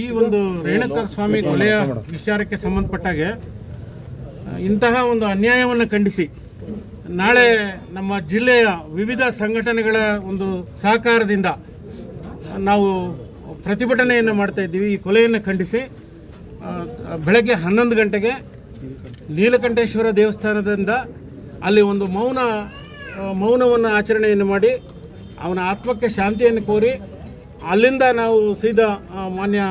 ಈ ಒಂದು ರೇಣುಕ ಸ್ವಾಮಿ ಕೊಲೆಯ ವಿಚಾರಕ್ಕೆ ಸಂಬಂಧಪಟ್ಟಾಗೆ ಇಂತಹ ಒಂದು ಅನ್ಯಾಯವನ್ನು ಖಂಡಿಸಿ, ನಾಳೆ ನಮ್ಮ ಜಿಲ್ಲೆಯ ವಿವಿಧ ಸಂಘಟನೆಗಳ ಒಂದು ಸಹಕಾರದಿಂದ ನಾವು ಪ್ರತಿಭಟನೆಯನ್ನು ಮಾಡ್ತಾ ಇದ್ದೀವಿ. ಈ ಕೊಲೆಯನ್ನು ಖಂಡಿಸಿ ಬೆಳಗ್ಗೆ ಹನ್ನೊಂದು ಗಂಟೆಗೆ ನೀಲಕಂಠೇಶ್ವರ ದೇವಸ್ಥಾನದಿಂದ ಅಲ್ಲಿ ಒಂದು ಮೌನ ಮೌನವನ್ನು ಆಚರಣೆಯನ್ನು ಮಾಡಿ, ಅವನ ಆತ್ಮಕ್ಕೆ ಶಾಂತಿಯನ್ನು ಕೋರಿ ಅಲ್ಲಿಂದ ನಾವು ಸೀದಾ ಮಾನ್ಯ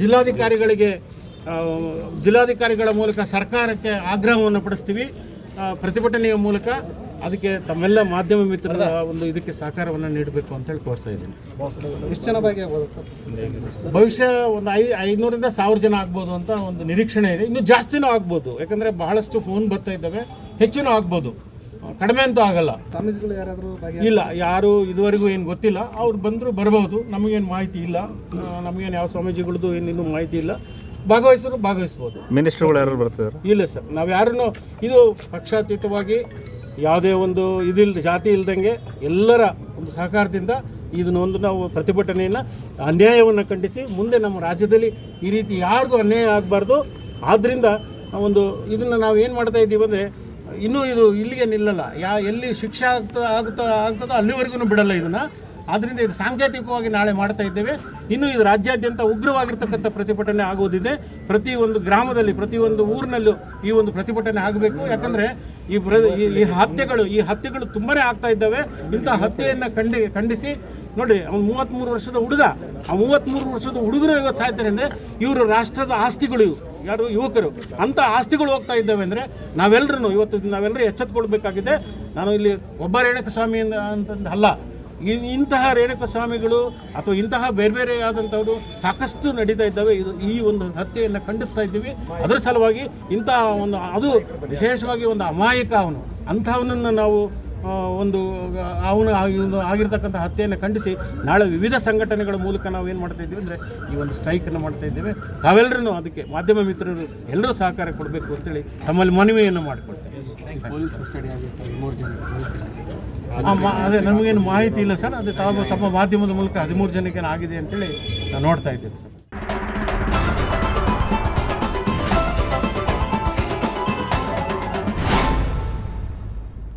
ಜಿಲ್ಲಾಧಿಕಾರಿಗಳಿಗೆ ಜಿಲ್ಲಾಧಿಕಾರಿಗಳ ಮೂಲಕ ಸರ್ಕಾರಕ್ಕೆ ಆಗ್ರಹವನ್ನು ಪಡಿಸ್ತೀವಿ. ಪ್ರತಿಭಟನೆಯ ಮೂಲಕ ಅದಕ್ಕೆ ತಮ್ಮೆಲ್ಲ ಮಾಧ್ಯಮ ಮಿತ್ರರ ಒಂದು ಇದಕ್ಕೆ ಸಹಕಾರವನ್ನು ನೀಡಬೇಕು ಅಂತೇಳಿ ಕೋರ್ತಾ ಇದ್ದೀನಿ. ಎಷ್ಟು ಜನ ಸರ್? ಭವಿಷ್ಯ ಒಂದು ಐ ಐನೂರಿಂದ ಸಾವಿರ ಜನ ಆಗ್ಬೋದು ಅಂತ ಒಂದು ನಿರೀಕ್ಷಣೆ ಇದೆ. ಇನ್ನು ಜಾಸ್ತಿನೂ ಆಗ್ಬೋದು. ಯಾಕಂದರೆ ಬಹಳಷ್ಟು ಫೋನ್ ಬರ್ತಾ ಇದ್ದಾವೆ. ಹೆಚ್ಚಿನೂ ಆಗ್ಬೋದು. ಕಡಿಮೆ ಅಂತೂ ಆಗಲ್ಲ. ಸ್ವಾಮೀಜಿಗಳು ಯಾರಾದರೂ ಇಲ್ಲ ಯಾರು ಇದುವರೆಗೂ ಏನು ಗೊತ್ತಿಲ್ಲ. ಅವ್ರು ಬಂದರೂ ಬರ್ಬೋದು ನಮಗೇನು ಮಾಹಿತಿ ಇಲ್ಲ. ನಮಗೇನು ಯಾವ ಸ್ವಾಮೀಜಿಗಳದ್ದು ಏನಿನ್ನೂ ಇನ್ನೂ ಮಾಹಿತಿ ಇಲ್ಲ. ಭಾಗವಹಿಸಿದ್ರು ಭಾಗವಹಿಸ್ಬೋದು. ಮಿನಿಸ್ಟರ್ಗಳು ಯಾರು ಬರ್ತಿದ್ದಾರೆ ಇಲ್ಲ ಸರ್ ನಾವು ಯಾರನ್ನು ಇದು ಪಕ್ಷಾತೀತವಾಗಿ ಯಾವುದೇ ಒಂದು ಇದಿಲ್ ಜಾತಿ ಇಲ್ದಂಗೆ ಎಲ್ಲರ ಒಂದು ಸಹಕಾರದಿಂದ ಇದನ್ನ ಒಂದು ನಾವು ಪ್ರತಿಭಟನೆಯನ್ನು ಅನ್ಯಾಯವನ್ನು ಖಂಡಿಸಿ ಮುಂದೆ ನಮ್ಮ ರಾಜ್ಯದಲ್ಲಿ ಈ ರೀತಿ ಯಾರಿಗೂ ಅನ್ಯಾಯ ಆಗಬಾರ್ದು. ಆದ್ದರಿಂದ ಒಂದು ಇದನ್ನು ನಾವು ಏನು ಮಾಡ್ತಾ ಇದ್ದೀವಿ ಅಂದರೆ ಇನ್ನೂ ಇದು ಇಲ್ಲಿಗೆ ನಿಲ್ಲಲ್ಲ. ಯಾ, ಎಲ್ಲಿ ಶಿಕ್ಷೆ ಆಗ್ತಾ ಆಗ್ತಾ, ಆಗ್ತದೋ ಅಲ್ಲಿವರೆಗೂ ಬಿಡಲ್ಲ ಇದನ್ನು. ಆದ್ದರಿಂದ ಇದು ಸಾಂಕೇತಿಕವಾಗಿ ನಾಳೆ ಮಾಡ್ತಾ ಇದ್ದೇವೆ. ಇನ್ನು ಇದು ರಾಜ್ಯಾದ್ಯಂತ ಉಗ್ರವಾಗಿರ್ತಕ್ಕಂಥ ಪ್ರತಿಭಟನೆ ಆಗೋದಿದೆ. ಪ್ರತಿ ಒಂದು ಗ್ರಾಮದಲ್ಲಿ ಪ್ರತಿಯೊಂದು ಊರಿನಲ್ಲೂ ಈ ಒಂದು ಪ್ರತಿಭಟನೆ ಆಗಬೇಕು. ಯಾಕಂದರೆ ಈ ಪ್ರ, ಈ- ಈ ಹತ್ಯೆಗಳು ಈ ಹತ್ಯೆಗಳು ತುಂಬಾ ಆಗ್ತಾ ಇದ್ದಾವೆ. ಇಂಥ ಹತ್ಯೆಯನ್ನು ಖಂಡಿ, ಖಂಡಿಸಿ ನೋಡಿರಿ, ಅವ್ನು ಮೂವತ್ತ್ಮೂರು ವರ್ಷದ ಹುಡುಗ, ಆ ಮೂವತ್ತ್ಮೂರು ವರ್ಷದ ಹುಡುಗರು ಇವತ್ತು ಸಾಯ್ತಾರೆ ಅಂದರೆ ಇವರು ರಾಷ್ಟ್ರದ ಆಸ್ತಿಗಳು ಇವು ಯಾರು ಯುವಕರು ಅಂಥ ಆಸ್ತಿಗಳು ಹೋಗ್ತಾ ಇದ್ದಾವೆ ಅಂದರೆ ನಾವೆಲ್ಲರೂ ಇವತ್ತು ನಾವೆಲ್ಲರೂ ಎಚ್ಚೆತ್ಕೊಳ್ಬೇಕಾಗಿದೆ. ನಾನು ಇಲ್ಲಿ ಒಬ್ಬ ರೇಣುಕ ಸ್ವಾಮಿ ಅಂತಂದು ಅಲ್ಲ ಇಂತಹ ರೇಣುಕ ಸ್ವಾಮಿಗಳು ಅಥವಾ ಇಂತಹ ಬೇರೆ ಬೇರೆ ಆದಂಥವರು ಸಾಕಷ್ಟು ನಡೀತಾ ಇದ್ದಾವೆ. ಇದು ಈ ಒಂದು ಹತ್ಯೆಯನ್ನು ಖಂಡಿಸ್ತಾ ಇದ್ದೀವಿ. ಅದರ ಸಲುವಾಗಿ ಇಂತಹ ಒಂದು, ಅದು ವಿಶೇಷವಾಗಿ ಒಂದು ಅಮಾಯಕ ಅವನು ಅಂಥವನನ್ನು ನಾವು ಒಂದು ಅವನು ಒಂದು ಆಗಿರ್ತಕ್ಕಂಥ ಹತ್ಯೆಯನ್ನು ಖಂಡಿಸಿ ನಾಳೆ ವಿವಿಧ ಸಂಘಟನೆಗಳ ಮೂಲಕ ನಾವು ಏನು ಮಾಡ್ತಾ ಇದ್ದೀವಿ ಅಂದರೆ ಈ ಒಂದು ಸ್ಟ್ರೈಕನ್ನು ಮಾಡ್ತಾ ಇದ್ದೇವೆ. ತಾವೆಲ್ಲರೂ ಅದಕ್ಕೆ ಮಾಧ್ಯಮ ಮಿತ್ರರು ಎಲ್ಲರೂ ಸಹಕಾರ ಕೊಡಬೇಕು ಅಂತೇಳಿ ತಮ್ಮಲ್ಲಿ ಮನವಿಯನ್ನು ಮಾಡಿಕೊಡ್ತೇವೆ ಪೊಲೀಸ್ ಕಸ್ಟಡಿ ಮೂರು ಜನ. ಅದೇ ನಮಗೇನು ಮಾಹಿತಿ ಇಲ್ಲ ಸರ್ ಅದು ತಾವು ತಮ್ಮ ಮಾಧ್ಯಮದ ಮೂಲಕ ಹದಿಮೂರು ಜನಕ್ಕೆ ಆಗಿದೆ ಅಂತೇಳಿ ನಾವು ನೋಡ್ತಾ ಇದ್ದೇವೆ ಸರ್.